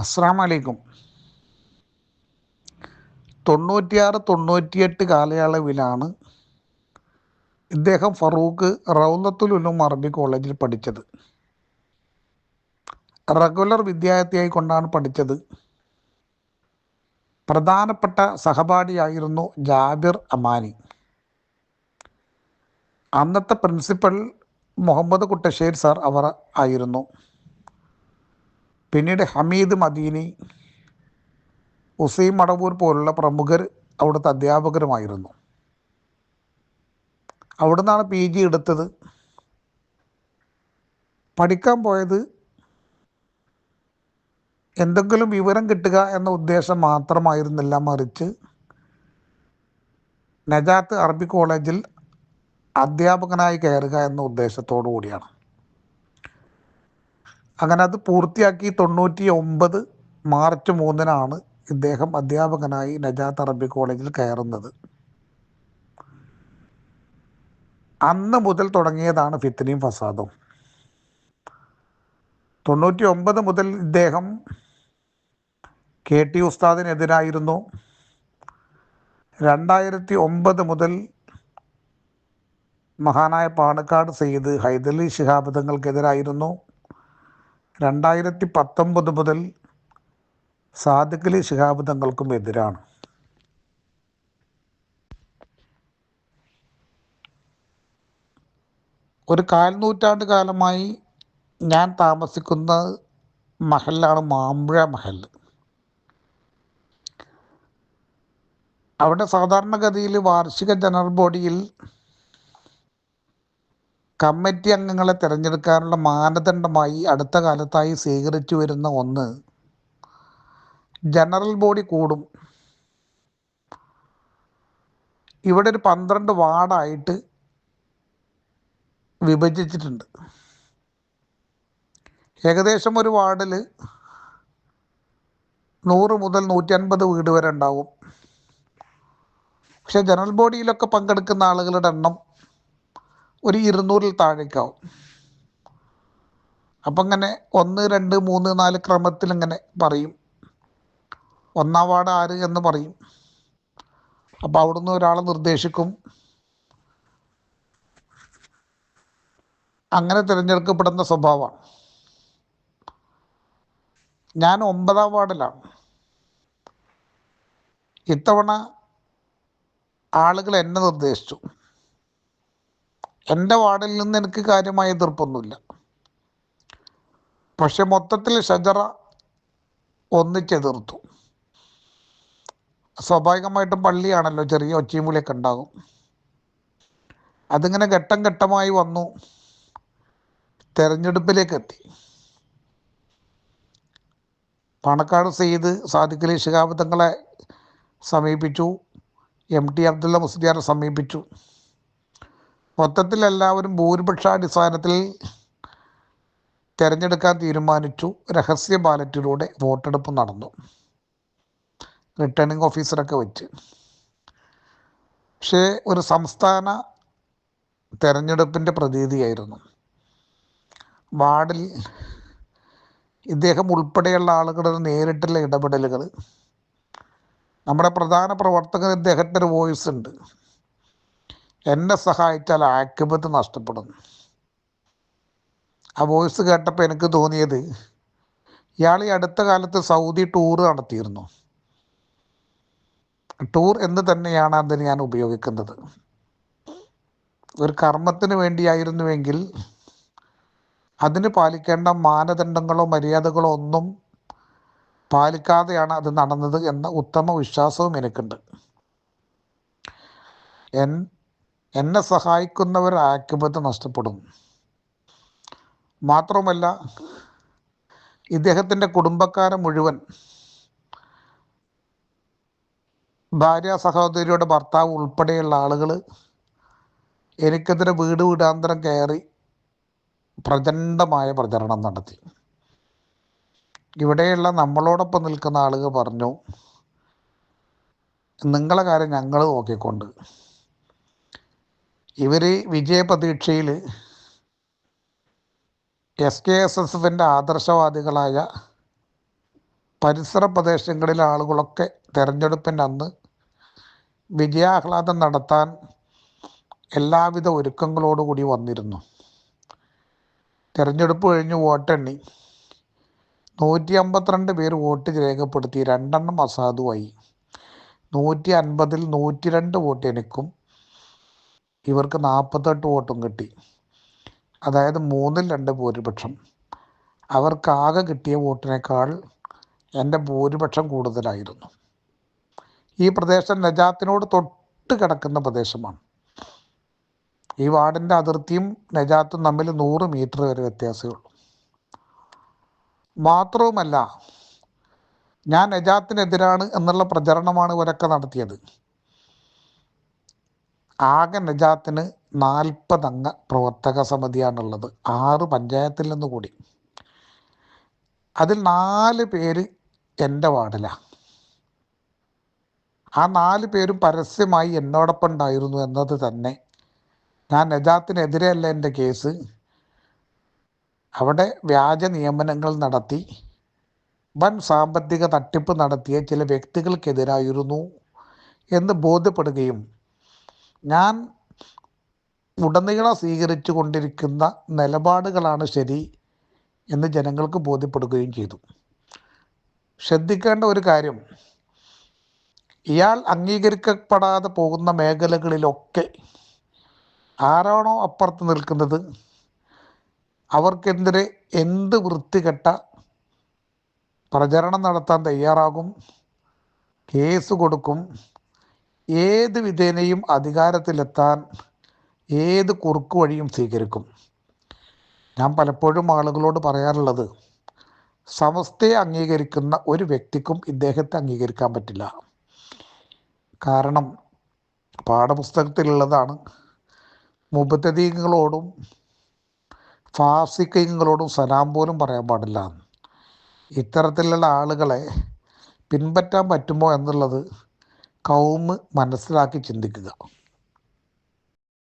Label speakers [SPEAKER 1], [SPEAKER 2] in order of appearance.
[SPEAKER 1] അസ്സാം വലൈക്കും തൊണ്ണൂറ്റിയാറ് തൊണ്ണൂറ്റിയെട്ട് കാലയളവിലാണ് ഇദ്ദേഹം ഫറൂഖ് റൗന്നത്തുൽ ഉലും അറബി കോളേജിൽ പഠിച്ചത്. റെഗുലർ വിദ്യാർത്ഥിയായി കൊണ്ടാണ് പഠിച്ചത്. പ്രധാനപ്പെട്ട സഹപാഠിയായിരുന്നു ജാബിർ അമാനി. അന്നത്തെ പ്രിൻസിപ്പൽ മുഹമ്മദ് കുട്ടശ്ശേരി സാർ അവർ ആയിരുന്നു. പിന്നീട് ഹമീദ് മദീനി ഉസൈം മടവൂർ പോലുള്ള പ്രമുഖർ അവിടുത്തെ അധ്യാപകരുമായിരുന്നു. അവിടെ നിന്നാണ് പി ജി എടുത്തത്. പഠിക്കാൻ പോയത് എന്തെങ്കിലും വിവരം കിട്ടുക എന്ന ഉദ്ദേശം മാത്രമായിരുന്നില്ല മറിച്ച് നജാത്ത് അറബി കോളേജിൽ അധ്യാപകനായി കയറുക എന്ന ഉദ്ദേശത്തോടു കൂടിയാണ് അങ്ങനെ അത് പൂർത്തിയാക്കി തൊണ്ണൂറ്റി ഒമ്പത് മാർച്ച് മൂന്നിനാണ് ഇദ്ദേഹം അധ്യാപകനായി നജാത്ത് അറബി കോളേജിൽ കയറുന്നത്. അന്ന് മുതൽ തുടങ്ങിയതാണ് ഫിത്തനയും ഫസാദും. തൊണ്ണൂറ്റി ഒമ്പത് മുതൽ ഇദ്ദേഹം കെ ടി ഉസ്താദിനെതിരായിരുന്നു. രണ്ടായിരത്തി ഒമ്പത് മുതൽ മഹാനായ പാണക്കാട് സയ്യിദ് ഹൈദലി ശിഹാബ് തങ്ങൾക്കെതിരായിരുന്നു. രണ്ടായിരത്തി പത്തൊമ്പത് മുതൽ സാദിഖലി ശിഹാബ് തങ്ങൾക്കും എതിരാണ്. ഒരു കാൽ നൂറ്റാണ്ട് കാലമായി ഞാൻ താമസിക്കുന്ന മഹലാണ് മാമ്പുഴ മഹൽ. അവിടെ സാധാരണഗതിയിൽ വാർഷിക ജനറൽ ബോഡിയിൽ കമ്മിറ്റി അംഗങ്ങളെ തിരഞ്ഞെടുക്കാനുള്ള മാനദണ്ഡമായി അടുത്ത കാലത്തായി സ്വീകരിച്ചു വരുന്ന ഒന്ന് ജനറൽ ബോഡി കൂടും. ഇവിടെ ഒരു പന്ത്രണ്ട് വാർഡായിട്ട് വിഭജിച്ചിട്ടുണ്ട്. ഏകദേശം ഒരു വാർഡിൽ നൂറ് മുതൽ നൂറ്റി അൻപത് വീട് വരെ ഉണ്ടാവും. പക്ഷെ ജനറൽ ബോഡിയിലൊക്കെ പങ്കെടുക്കുന്ന ആളുകളുടെ എണ്ണം ഒരു ഇരുന്നൂറിൽ താഴേക്കാവും. അപ്പം അങ്ങനെ ഒന്ന് രണ്ട് മൂന്ന് നാല് ക്രമത്തിൽ ഇങ്ങനെ പറയും. ഒന്നാം വാർഡ് ആര് എന്ന് പറയും. അപ്പോൾ അവിടുന്ന് ഒരാളെ നിർദ്ദേശിക്കും. അങ്ങനെ തിരഞ്ഞെടുക്കപ്പെടുന്ന സ്വഭാവമാണ് ഞാൻ ഒമ്പതാം വാർഡിലാണ്. ഇത്തവണ ആളുകൾ എന്നെ നിർദ്ദേശിച്ചു. എന്റെ വാർഡിൽ നിന്ന് എനിക്ക് കാര്യമായ എതിർപ്പൊന്നുമില്ല. പക്ഷെ മൊത്തത്തിൽ ഷജറ ഒന്നിച്ചെതിർത്തു സ്വാഭാവികമായിട്ടും പള്ളിയാണല്ലോ ചെറിയ ഒച്ചയും വിളിയൊക്കെ ഉണ്ടാകും. അതിങ്ങനെ ഘട്ടം ഘട്ടമായി വന്നു. തെരഞ്ഞെടുപ്പിലേക്ക് എത്തി. പാണക്കാട് സെയ്ദ് സാദിഖലി ശിഹാബ് തങ്ങളെ സമീപിച്ചു. എം ടി അബ്ദുള്ള മുസ്ലിയാറെ സമീപിച്ചു. മൊത്തത്തിൽ എല്ലാവരും ഭൂരിപക്ഷാടിസ്ഥാനത്തിൽ തിരഞ്ഞെടുക്കാൻ തീരുമാനിച്ചു. രഹസ്യ ബാലറ്റിലൂടെ വോട്ടെടുപ്പ് നടന്നു. റിട്ടേണിംഗ് ഓഫീസറൊക്കെ വെച്ച്. പക്ഷേ ഒരു സംസ്ഥാന തെരഞ്ഞെടുപ്പിന്റെ പ്രതീതിയായിരുന്നു. വാർഡിൽ ഇദ്ദേഹം ഉൾപ്പെടെയുള്ള ആളുകളുടെ നേരിട്ടുള്ള ഇടപെടലുകൾ നമ്മുടെ പ്രധാന പ്രവർത്തകർ ഇദ്ദേഹത്തിന്റെ ഒരു വോയിസ് ഉണ്ട്. എന്നെ സഹായിച്ചാൽ ആക്യബത്ത് നഷ്ടപ്പെടുന്നു. ആ വോയിസ് കേട്ടപ്പോൾ എനിക്ക് തോന്നിയത് ഇയാൾ ഈ അടുത്ത കാലത്ത് സൗദി ടൂർ നടത്തിയിരുന്നു. ടൂർ എന്ന് തന്നെയാണ് അതിന് ഞാൻ ഉപയോഗിക്കുന്നത്? ഒരു കർമ്മത്തിന് വേണ്ടിയായിരുന്നുവെങ്കിൽ അതിന് പാലിക്കേണ്ട മാനദണ്ഡങ്ങളോ മര്യാദകളോ ഒന്നും പാലിക്കാതെയാണ് അത് നടന്നത് എന്ന ഉത്തമ വിശ്വാസവും എനിക്കുണ്ട്. എൻ എന്നെ സഹായിക്കുന്നവർ ആക്യബത്ത് നഷ്ടപ്പെടും. മാത്രവുമല്ല ഇദ്ദേഹത്തിന്റെ കുടുംബക്കാരെ മുഴുവൻ ഭാര്യ സഹോദരിയുടെ ഭർത്താവ് ഉൾപ്പെടെയുള്ള ആളുകൾ എനിക്കെതിരെ വീട് വീടാന്തരം കയറി പ്രചണ്ഡമായ പ്രചരണം നടത്തി. ഇവിടെയുള്ള നമ്മളോടൊപ്പം നിൽക്കുന്ന ആളുകൾ പറഞ്ഞു നിങ്ങളെ കാര്യം ഞങ്ങൾ നോക്കിക്കൊണ്ട് ഇവർ വിജയപ്രതീക്ഷയിൽ എസ് കെ എസ് എസ് എഫിന്റെ ആദർശവാദികളായ പരിസര പ്രദേശങ്ങളിലെ ആളുകളൊക്കെ തെരഞ്ഞെടുപ്പിന്റെ അന്ന് വിജയാഹ്ലാദം നടത്താൻ എല്ലാവിധ ഒരുക്കങ്ങളോടുകൂടി വന്നിരുന്നു. തിരഞ്ഞെടുപ്പ് കഴിഞ്ഞ് വോട്ടെണ്ണി. നൂറ്റി അമ്പത്തിരണ്ട് പേര് വോട്ട് രേഖപ്പെടുത്തി രണ്ടെണ്ണം അസാധുവായി. നൂറ്റി അൻപതിൽ നൂറ്റി രണ്ട് വോട്ട് എനിക്കും ഇവർക്ക് നാൽപ്പത്തെട്ട് വോട്ടും കിട്ടി. അതായത് മൂന്നിൽ രണ്ട് ഭൂരിപക്ഷം. അവർക്കാകെ കിട്ടിയ വോട്ടിനേക്കാൾ എന്റെ ഭൂരിപക്ഷം കൂടുതലായിരുന്നു. ഈ പ്രദേശം നജാത്തിനോട് തൊട്ട് കിടക്കുന്ന പ്രദേശമാണ്. ഈ വാർഡിന്റെ അതിർത്തിയും നജാത്തും തമ്മിൽ നൂറ് മീറ്റർ വരെ വ്യത്യാസമേ ഉള്ളൂ. മാത്രവുമല്ല ഞാൻ നജാത്തിനെതിരാണ് എന്നുള്ള പ്രചരണമാണ് ഇവരൊക്കെ നടത്തിയത്. ആകെ നജാത്തിന് നാൽപ്പതംഗ പ്രവർത്തക സമിതിയാണുള്ളത്. ആറ് പഞ്ചായത്തിൽ നിന്ന് കൂടി. അതിൽ നാല് പേര് എന്റെ വാർഡിലാണ് ആ നാല് പേരും പരസ്യമായി എന്നോടൊപ്പം ഉണ്ടായിരുന്നു എന്നത് തന്നെ ഞാൻ നജാത്തിനെതിരെയല്ല എന്റെ കേസ്. അവിടെ വ്യാജ നിയമനങ്ങൾ നടത്തി വൻ സാമ്പത്തിക തട്ടിപ്പ് നടത്തിയ ചില വ്യക്തികൾക്കെതിരായിരുന്നു എന്ന് ബോധ്യപ്പെടുകയും ഞാൻ ഉടനീളം സ്വീകരിച്ചു കൊണ്ടിരിക്കുന്ന നിലപാടുകളാണ് ശരി എന്ന് ജനങ്ങൾക്ക് ബോധ്യപ്പെടുകയും ചെയ്തു. ശ്രദ്ധിക്കേണ്ട ഒരു കാര്യം ഇയാൾ അംഗീകരിക്കപ്പെടാതെ പോകുന്ന മേഖലകളിലൊക്കെ ആരാണോ അപ്പുറത്ത് നിൽക്കുന്നത് അവർക്കെതിരെ എന്ത് വൃത്തികെട്ട പ്രചരണം നടത്താൻ തയ്യാറാകും കേസ് കൊടുക്കും ഏത് വിധേനയും അധികാരത്തിലെത്താൻ ഏത് കുറുക്കു വഴിയും സ്വീകരിക്കും. ഞാൻ പലപ്പോഴും ആളുകളോട് പറയാറുള്ളത് സമസ്തയെ അംഗീകരിക്കുന്ന ഒരു വ്യക്തിക്കും ഇദ്ദേഹത്തെ അംഗീകരിക്കാൻ പറ്റില്ല. കാരണം പാഠപുസ്തകത്തിലുള്ളതാണ്. മുബത്തദീങ്ങളോടും ഫാസിക്കങ്ങളോടും സലാം പോലും പറയാൻ പാടില്ല. ഇത്തരത്തിലുള്ള ആളുകളെ പിൻപറ്റാൻ പറ്റുമോ എന്നുള്ളത് കൗമ് മനസ്സിലാക്കി ചിന്തിക്കുക.